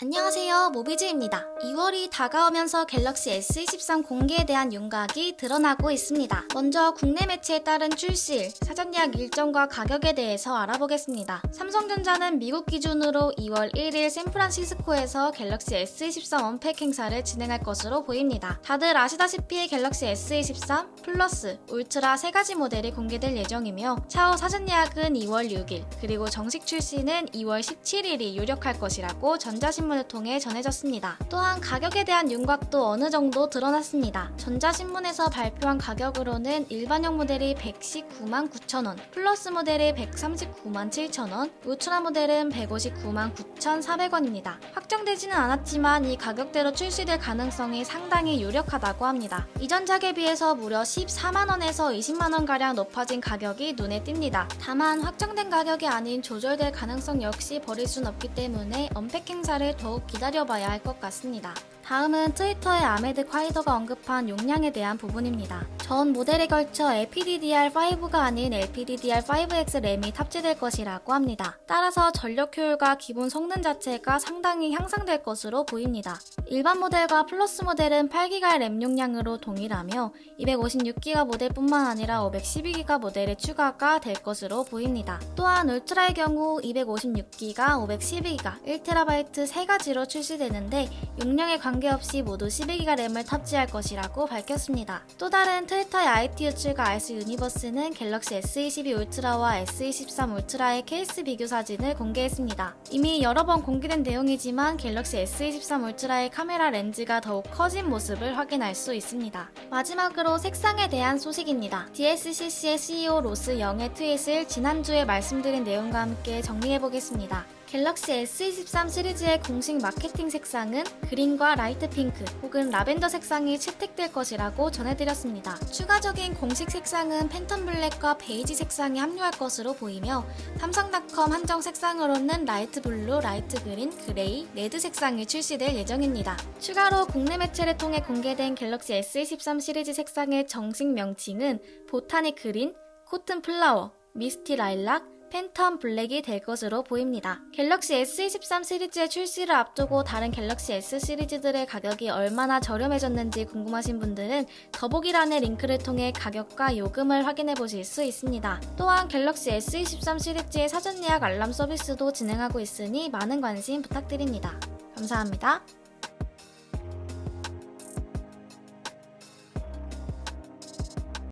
안녕하세요 모비즈입니다. 2월이 다가오면서 갤럭시 S23 공개에 대한 윤곽이 드러나고 있습니다. 먼저 국내 매체에 따른 출시일, 사전 예약 일정과 가격에 대해서 알아보겠습니다. 삼성전자는 미국 기준으로 2월 1일 샌프란시스코에서 갤럭시 S23 언팩 행사를 진행할 것으로 보입니다. 다들 아시다시피 갤럭시 S23 플러스, 울트라 세 가지 모델이 공개될 예정이며 차후 사전 예약은 2월 6일, 그리고 정식 출시는 2월 17일이 유력할 것이라고 전자신문 을 통해 전해졌습니다. 또한 가격에 대한 윤곽도 어느 정도 드러났습니다. 전자신문에서 발표한 가격으로는 일반형 모델이 119만 9천원, 플러스 모델이 139만 7천원, 울트라 모델은 159만 9,400원입니다. 확정되지는 않았지만 이 가격대로 출시될 가능성이 상당히 유력하다고 합니다. 이전 작에 비해서 무려 14만원에서 20만원가량 높아진 가격이 눈에 띕니다. 다만 확정된 가격이 아닌 조절될 가능성 역시 버릴 순 없기 때문에 언팩 행사를 더욱 기다려봐야 할 것 같습니다. 다음은 트위터의 아메드 콰이더가 언급한 용량에 대한 부분입니다. 전 모델에 걸쳐 LPDDR5가 아닌 LPDDR5X 램이 탑재될 것이라고 합니다. 따라서 전력 효율과 기본 성능 자체가 상당히 향상될 것으로 보입니다. 일반 모델과 플러스 모델은 8GB 램 용량으로 동일하며 256GB 모델뿐만 아니라 512GB 모델의 추가가 될 것으로 보입니다. 또한 울트라의 경우 256GB, 512GB, 1TB 세 가지로 출시되는데 용량에 관 계없이 모두 12GB 램을 탑재할 것이라고 밝혔습니다. 또 다른 트위터의 IT 유출과 알스 유니버스는 갤럭시 S22 울트라와 S23 울트라의 케이스 비교 사진을 공개했습니다. 이미 여러 번 공개된 내용이지만 갤럭시 S23 울트라의 카메라 렌즈가 더욱 커진 모습을 확인할 수 있습니다. 마지막으로 색상에 대한 소식입니다. DSCC의 CEO 로스 영의 트윗을 지난주에 말씀드린 내용과 함께 정리해보겠습니다. 갤럭시 S23 시리즈의 공식 마케팅 색상은 그린과 라이트 핑크 혹은 라벤더 색상이 채택될 것이라고 전해드렸습니다. 추가적인 공식 색상은 팬텀 블랙과 베이지 색상이 합류할 것으로 보이며 삼성닷컴 한정 색상으로는 라이트 블루, 라이트 그린, 그레이, 레드 색상이 출시될 예정입니다. 추가로 국내 매체를 통해 공개된 갤럭시 S23 시리즈 색상의 정식 명칭은 보타닉 그린, 코튼 플라워, 미스티 라일락, 팬텀 블랙이 될 것으로 보입니다. 갤럭시 S23 시리즈의 출시를 앞두고 다른 갤럭시 S 시리즈들의 가격이 얼마나 저렴해졌는지 궁금하신 분들은 더보기란의 링크를 통해 가격과 요금을 확인해 보실 수 있습니다. 또한 갤럭시 S23 시리즈의 사전 예약 알람 서비스도 진행하고 있으니 많은 관심 부탁드립니다. 감사합니다.